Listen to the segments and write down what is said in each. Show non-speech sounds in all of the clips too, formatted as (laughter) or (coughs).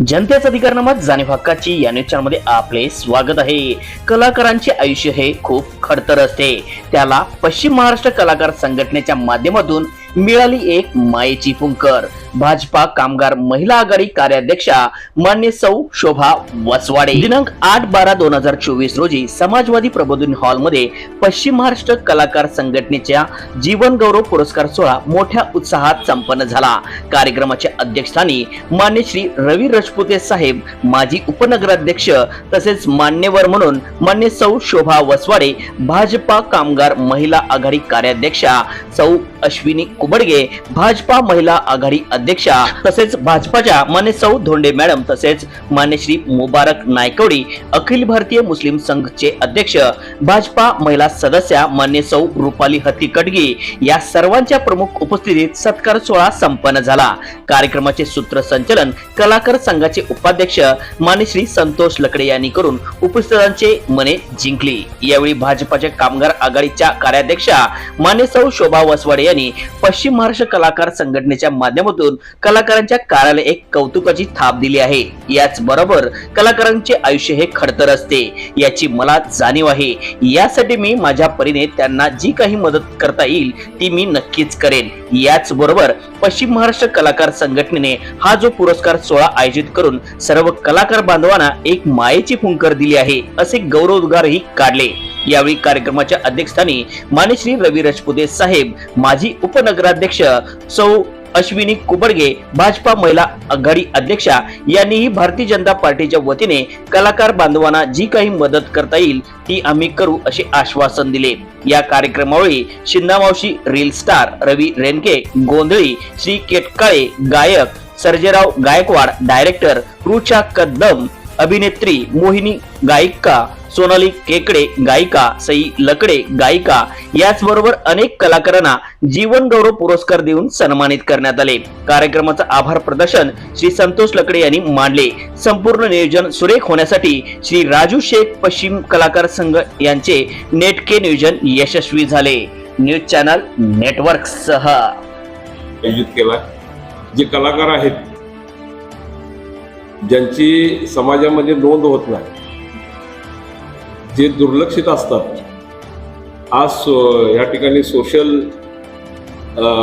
जनतेचा अधिकारनामात जाणीव हक्काची या न्यूज चॅनलमध्ये आपले स्वागत आहे. कलाकारांचे आयुष्य हे खूप खडतर असते. त्याला पश्चिम महाराष्ट्र कलाकार संघटनेच्या माध्यमातून मिळाली एक मायेची फुंकर. भाजपा कामगार महिला आघाडी कार्याध्यक्षा मान्य सौ शोभा वसवाडे. दिनांक आठ बारा दोन हजार चोवीस रोजी समाजवादी प्रबोधन हॉलमध्ये पश्चिम महाराष्ट्र कलाकार संघटनेच्या जीवन गौरव पुरस्कार सोहळा मोठ्या उत्साहात संपन्न झाला. कार्यक्रमाच्या अध्यक्षस्थानी मान्य श्री रवी रजपुते साहेब माजी उपनगराध्यक्ष तसेच मान्यवर म्हणून मान्य सौ शोभा वसवाडे भाजपा कामगार महिला आघाडी कार्याध्यक्षा सौ अश्विनी कुबडगे भाजपा महिला आघाडी अध्यक्षा तसेच भाजपाच्या मानेसौ धोंडे मॅडम तसेच मानेश्री मुबारक नायकवडी अखिल भारतीय मुस्लिम संघचे अध्यक्ष भाजपा महिला सदस्या मान्य रुपाली हत्ती कटगी या सर्वांच्या प्रमुख उपस्थितीत सत्कार सोहळा संपन्न झाला. कार्यक्रमाचे सूत्रसंचलन कलाकार संघाचे उपाध्यक्ष मानेश्री संतोष लकडे यांनी करून उपस्थितांचे मने जिंकली. यावेळी भाजपाच्या कामगार आघाडीच्या कार्याध्यक्षा मानेसौ शोभा वसवाडे यांनी पश्चिम महाराष्ट्र कलाकार संघटनेच्या माध्यमातून कलाकारांच्या कार्याला एक कौतुकाची थाप दिली आहे. याच बरोबर कलाकारांचे आयुष्य हे खडतर असते. याची मला जाणीव आहे. यासाठी मी माझ्या परीने त्यांना जी काही मदत करता येईल ती मी नक्कीच करेन. याच बरोबर पश्चिम महाराष्ट्र कलाकार संघटनेने हा जो पुरस्कार सोहळा आयोजित करून सर्व कलाकार बांधवांना एक मायेची फुंकर दिली आहे असे गौरवोद्गारही काढले. यावेळी कार्यक्रमाच्या अध्यक्षस्थानी मानेश्री रवी राजपुते साहेब माजी उपनगराध्यक्ष सौ अश्विनी कुबडगे भाजपा महिला आघाडी अध्यक्षा यांनीही भारतीय जनता पार्टीच्या वतीने कलाकार बांधवांना जी काही मदत करता येईल ती आम्ही करू असे आश्वासन दिले. या कार्यक्रमावेळी शिंदामावशी रील स्टार रवी रेनके गोंधळी श्री केटकाळे गायक सर्जेराव गायकवाड डायरेक्टर रुचा कदम अभिनेत्री मोहिनी गायिका सोनाली केकडे गायिका सई लकडे गायिका याचबरोबर अनेक कलाकारांना जीवन गौरव पुरस्कार देऊन सन्मानित करण्यात आले. कार्यक्रमाचं आभार प्रदर्शन श्री संतोष लकडे यांनी मांडले. संपूर्ण नियोजन सुरेख होण्यासाठी श्री राजू शेख पश्चिम कलाकार संघ यांचे नेटके नियोजन यशस्वी झाले. न्यूज चॅनल नेटवर्क सह आयोजित केला जे कलाकार आहेत ज्यांची समाजामध्ये नोंद होत नाही जे दुर्लक्षित असतात. आज सो- या ठिकाणी सोशल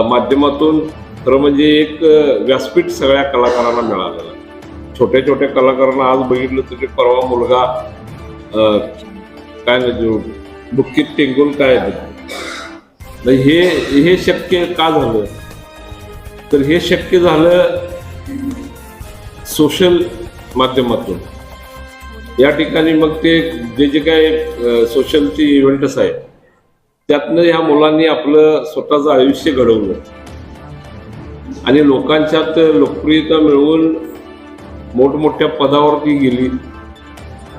माध्यमातून खरं म्हणजे एक व्यासपीठ सगळ्या कलाकारांना मिळालेलं आहे. छोट्या छोट्या कलाकारांना आज बघितलं तर परवा मुलगा काय म्हणजे बुक्कीत टेंगून काय आहे हे हे शक्य का झालं? तर हे शक्य झालं सोशल माध्यमातून. या ठिकाणी मग ते जे जे काही सोशलचे इव्हेंट्स आहेत त्यातनं ह्या मुलांनी आपलं स्वतःचं आयुष्य घडवलं. आणि लोकांच्यात लोकप्रियता मिळवून मोठमोठ्या पदावरती गेली.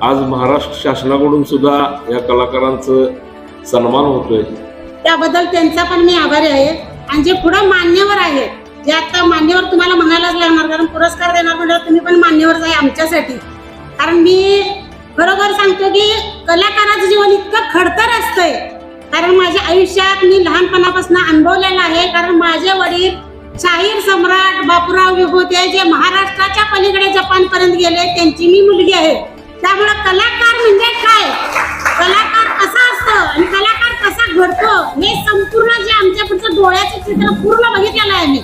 आज महाराष्ट्र शासनाकडून सुद्धा या कलाकारांचं सन्मान होतोय. त्याबद्दल त्यांचा पण मी आभारी आहे. आणि जे पुढे मान्यवर आहेत जे आता मान्यवर तुम्हाला म्हणायलाच लागणार कारण पुरस्कार देणार म्हणजे तुम्ही पण मान्यवर आहे आमच्यासाठी. कारण मी खरोखर सांगतो की कलाकाराचं जीवन इतकं खडतर असतंय. कारण माझ्या आयुष्यात मी लहानपणापासून अनुभवलेलं आहे. कारण माझे वडील शाहीर सम्राट बापूराव विभूते जे महाराष्ट्राच्या पलीकडे जपान पर्यंत गेले. त्यांची मी मुलगी आहे. त्यामुळे कलाकार म्हणजे काय? कलाकार कसा असतो आणि कलाकार कसा घडतो हे संपूर्ण जे आमच्या पुढचं डोळ्याचं चित्र पूर्ण बघितलेलं आहे मी.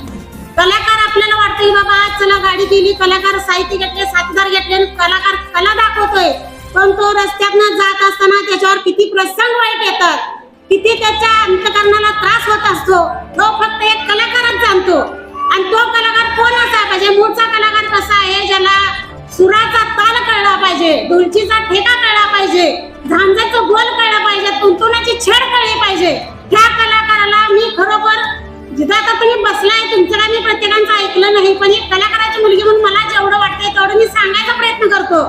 कलाकार आपल्याला वाटतं बाबा आज चला गाडी गेली. कलाकार साहित्य घेतले साथीदार घेतले कलाकार कला दाखवतोय. पण तो रस्त्यातनं जात असताना त्याच्यावर किती प्रसंग वाईट येतात. किती त्याच्या अंतकरणाला त्रास होत असतो. तो फक्त एक कलाकारच जाणतो. आणि तो कलाकार कोण असा पाहिजे? मूळचा कलाकार कसा आहे ज्याला सुराचा ताल कळला पाहिजे ढोलचीचा ठेका कळला पाहिजे झांजाचा गोल कळला पाहिजे तुंतुणाची छेड कळली पाहिजे? त्या कलाकाराला मी खरोखर जिथं आता तुम्ही बसलाय तुमचं काय मी प्रत्येकांचं ऐकलं नाही पण एक कलाकाराची मुलगी म्हणून मला जेवढं वाटतंय तेवढं मी सांगायचा प्रयत्न करतो.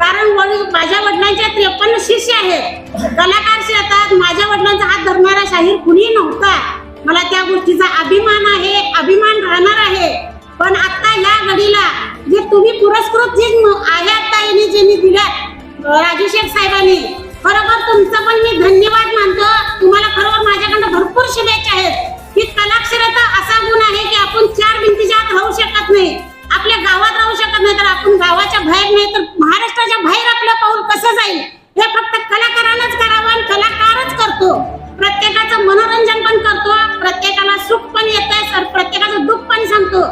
कारण माझ्या वडिलांचे त्रेपन्न शिष्य आहेत. कलाकार शेतात माझ्या वडिलांचा हात धरणारा शाहीर कुणी नव्हता. मला त्या गोष्टीचा अभिमान आहे अभिमान राहणार आहे. पण आता या घडीला जे तुम्ही पुरस्कृत जे आहे आता यांनी ज्यांनी दिल्या राजू शेख साहेबांनी खरोखर तुमचं पण मी धन्यवाद मानतो. तुम्हाला खरोखर माझ्याकडनं भरपूर शुभेच्छा आहेत. की कलाक्षरता असा गुण आहे की आपण चार भिंतीच्या आत राहू शकत नाही आपल्या गावात राहू शकत नाही तर आपण गावाच्या बाहेर नाही तर महाराष्ट्राच्या बाहेर आपलं पाऊल कसं जाईल? हे फक्त कलाकारालाच करावं आणि कलाकारच करतो. प्रत्येकाचं मनोरंजन पण करतो प्रत्येकाला सुख पण येत सर प्रत्येकाचं दुःख पण सांगतो.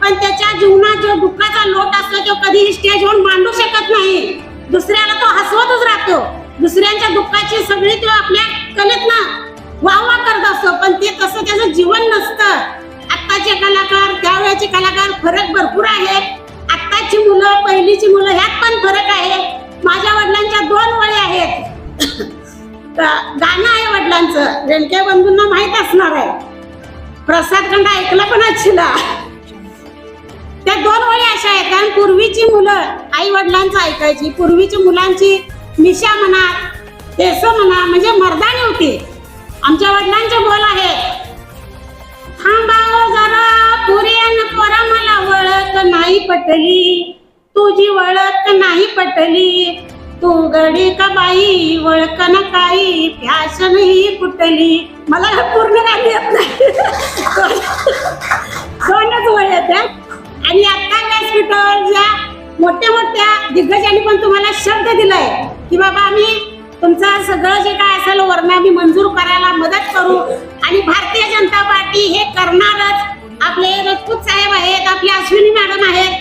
पण त्याच्या जीवनात जो दुःखाचा लोट असतो तो कधीही स्टेजवर मांडू शकत नाही. दुसऱ्याला तो हसवतच राहतो. दुसऱ्यांच्या दुःखाची सगळी तो आपल्या कलेत ना वाहवा असतो पण ते तसं त्याचं जीवन नसतं. आत्ताचे कलाकार त्यावेळेचे कलाकार फरक भरपूर आहे आत्ताची मुलं पहिलीची मुलं ह्यात पण फरक आहे. माझ्या वडिलांच्या दोन वळे आहेत. (coughs) गाणं आहे वडिलांचं. रेणके बंधूंना माहीत असणार आहे. प्रसाद खंड ऐकलं पण असशीला त्या दोन वळी अशा आहेत. कारण पूर्वीची मुलं आई वडिलांचं ऐकायची पूर्वीची मुलांची मिशा म्हणा केस म्हणा म्हणजे मर्दानी होती. आमच्या वडिलांचे बोल आहेत थांबाव हो जरा पुऱ्यान परा मला वळत नाही पटली. तुझी वळत नाही पटली. तू गडी का बाई वळक ना काही फॅशन ही कुटली मला हे पूर्ण गाणी येत नाही. दोनच वळ येत्या आणि आता व्यासपीठावरच्या मोठ्या मोठ्या दिग्गजांनी पण तुम्हाला शब्द दिलाय की बाबा आम्ही तुमचं सगळं जे काय असेल वर्ण आम्ही मंजूर करायला मदत करू. आणि भारतीय जनता पार्टी हे करणारच. आपले राजपूत साहेब आहेत आपले अश्विनी मॅडम आहेत.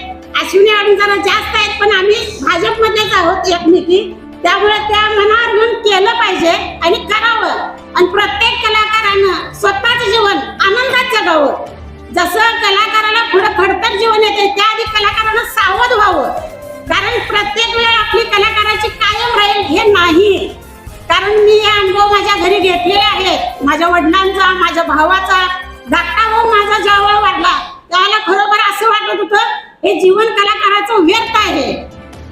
अश्विनी मॅडम जरा जास्त आहेत पण आम्ही भाजपमध्येच आहोत एकमेकी. त्यामुळे त्या मनावर घेऊन केलं पाहिजे आणि करावं. आणि प्रत्येक कलाकारानं स्वतःचं जीवन आनंदात जगावं. जसं कलाकाराला पुढं खडतर जीवन येते त्याआधी कलाकारानं सावध व्हावं. घरी घेतलेले आहेत माझ्या वडिलांचा माझ्या भावाचा. धाकटा भाऊ माझा ज्यावेळी वाढला त्याला खरोखर असं वाटत होतं हे जीवन कलाकाराचं व्यर्थ आहे.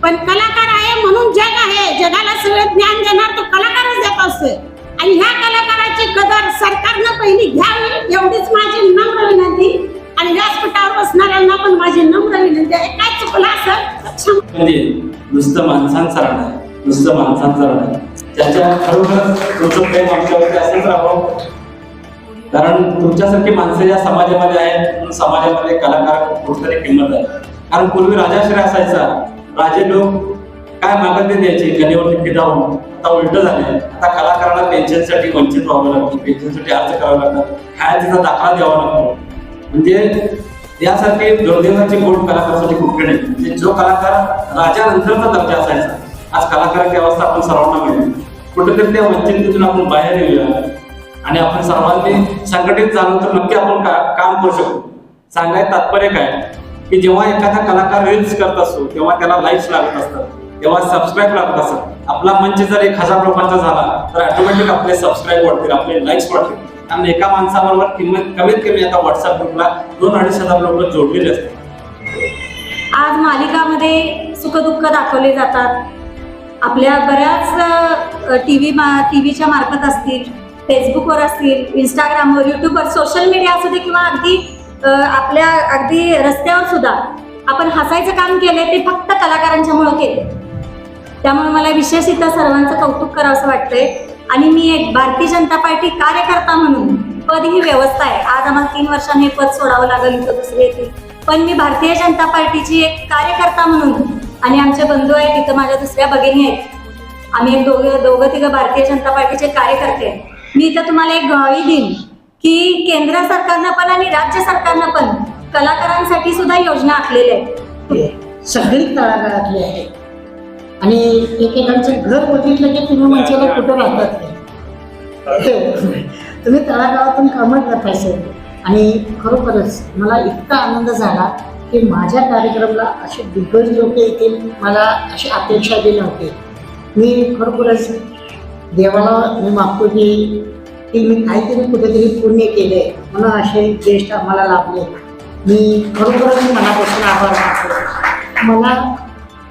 पण कलाकार आहे म्हणून जग आहे. जगाला सगळं ज्ञान देणार तो कलाकारच देत असते. आणि ह्या कलाकाराची कदर सरकारनं पहिली घ्यावी एवढीच माझी नम्र विनंती. आणि व्यासपीठावर बसणाऱ्यांना पण माझी नम्र विनंती आहे. काय चुकलं असं? म्हणजे नुसतं माणसांचा राहणार नुसतं माणसांचा नाही. त्याच्या खरोखर तुमचं प्रेम आमच्यावरती असंच राहावं. कारण तुमच्यासारखी माणसं या समाजामध्ये आहेत समाजामध्ये कलाकार कुठतरी किंमत आहे. कारण पूर्वी राजाश्रय असायचा. राजे लोक काय मागत ते द्यायचे गणेवरती फिदावून आता उलट झाले आता कलाकारांना पेन्शनसाठी वंचित व्हावं लागतं पेन्शनसाठी अर्ज करावा लागतात. खायचा दाखला द्यावा लागतो? म्हणजे यासारखे दुर्दैवाची गोड कलाकारासाठी कुठे नाही. म्हणजे जो कलाकार राजानंतरचा दर्जा असायचा आज कलाकाराची अवस्था आपण सर्वांना मिळेल कुठेतरी त्या वंचिततेतून आपण बाहेर येऊया. आणि आपण सर्वांनी संघटित झालो तर नक्की आपण का- काम करू शकतो सांगायचं तात्पर्य काय? की जेव्हा एखादा कलाकार रील्स करत असतो तेव्हा त्याला लाईक्स लागत असतात. तेव्हा सबस्क्राईब लागत असतात. आपला मंच जर एक हजार लोकांचा झाला तर ऑटोमॅटिक आपले सबस्क्राईब वाढतील आपले लाईक्स वाढतील. आणि एका माणसाबरोबर किंमत कमीत कमी आता व्हॉट्सअप ग्रुपला दोन अडीच हजार लोक जोडलेले असतात. आज मालिकामध्ये सुखदुःख दाखवले जातात. आपल्या बऱ्याच टी व्ही मा टी व्हीच्या मार्फत असतील फेसबुकवर असतील इंस्टाग्रामवर युट्यूबवर सोशल मीडिया असू दे किंवा अगदी आपल्या अगदी रस्त्यावर सुद्धा आपण हसायचं काम केलंय ते फक्त कलाकारांच्यामुळं केले त्यामुळे मला विशेष इथं सर्वांचं कौतुक करावं असं वाटतंय. आणि मी एक भारतीय जनता पार्टी कार्यकर्ता म्हणून पद ही व्यवस्था आहे. आज आम्हाला तीन वर्षांनी हे पद सोडावं लागेल इथं दुसरे येतील. पण मी भारतीय जनता पार्टीची एक कार्यकर्ता म्हणून आणि आमचे बंधू आहेत तिथं माझ्या दुसऱ्या भगिनी आहेत. आम्ही एक दोघं दोघं तिघं भारतीय जनता पार्टीचे कार्यकर्ते मी इथं तुम्हाला एक गवाही देईन की केंद्र सरकारनं पण आणि राज्य सरकारनं पण कलाकारांसाठी सुद्धा योजना आखलेल्या आहेत. सगळी तळागाळातली आहे आणि एकेकांचं घर बघितलं की तुम्ही म्हणजे कुठं राहतात? तुम्ही तळागाळातून कामं करताय सर आणि खरोखरच मला इतका आनंद झाला की माझ्या कार्यक्रमाला असे दिग्गज लोक येतील मला अशी अपेक्षा दिली नव्हती. मी खरोखरच देवाला मी मागतो की की मी काहीतरी कुठेतरी पुण्य केले म्हणून असे ज्येष्ठ आम्हाला लाभले. मी खरोखरच मनापासून आभार मानतो. मला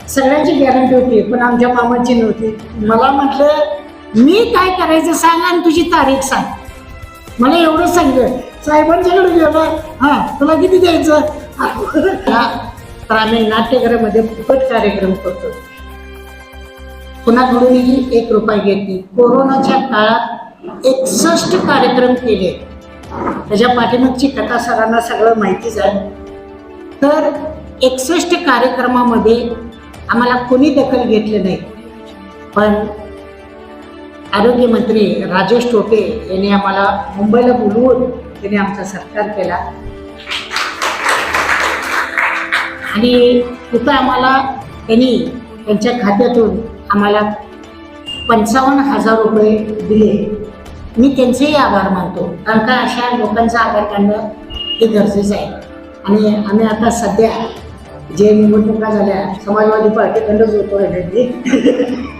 सगळ्यांची गॅरंटी होती पण आमच्या मामाची नव्हती. मला म्हटलं मी काय करायचं सांग आणि तुझी तारीख सांग. मला एवढं सांगितलं. साहेबांच्याकडे गेलं. हां तुला किती द्यायचं? तर आम्ही नाट्यगृहामध्ये फुकट कार्यक्रम करतो. कुणाकडूनही एक रुपया घेतली कोरोनाच्या काळात एकसष्ट कार्यक्रम केले. त्याच्या पाठीमागची कथा सरांना सगळं माहितीच आहे तर एकसष्ट कार्यक्रमामध्ये आम्हाला कोणी दखल घेतली नाही. पण आरोग्यमंत्री राजेश टोपे यांनी आम्हाला मुंबईला बोलवून त्यांनी आमचा सत्कार केला. आणि तिथं आम्हाला त्यांनी त्यांच्या खात्यातून आम्हाला पंचावन्न हजार रुपये दिले. मी त्यांचेही आभार मानतो कारण का अशा लोकांचा आभार मानणं हे गरजेचं आहे. आणि आम्ही आता सध्या जे निवडणुका झाल्या समाजवादी पार्टीकडंच होतो (laughs)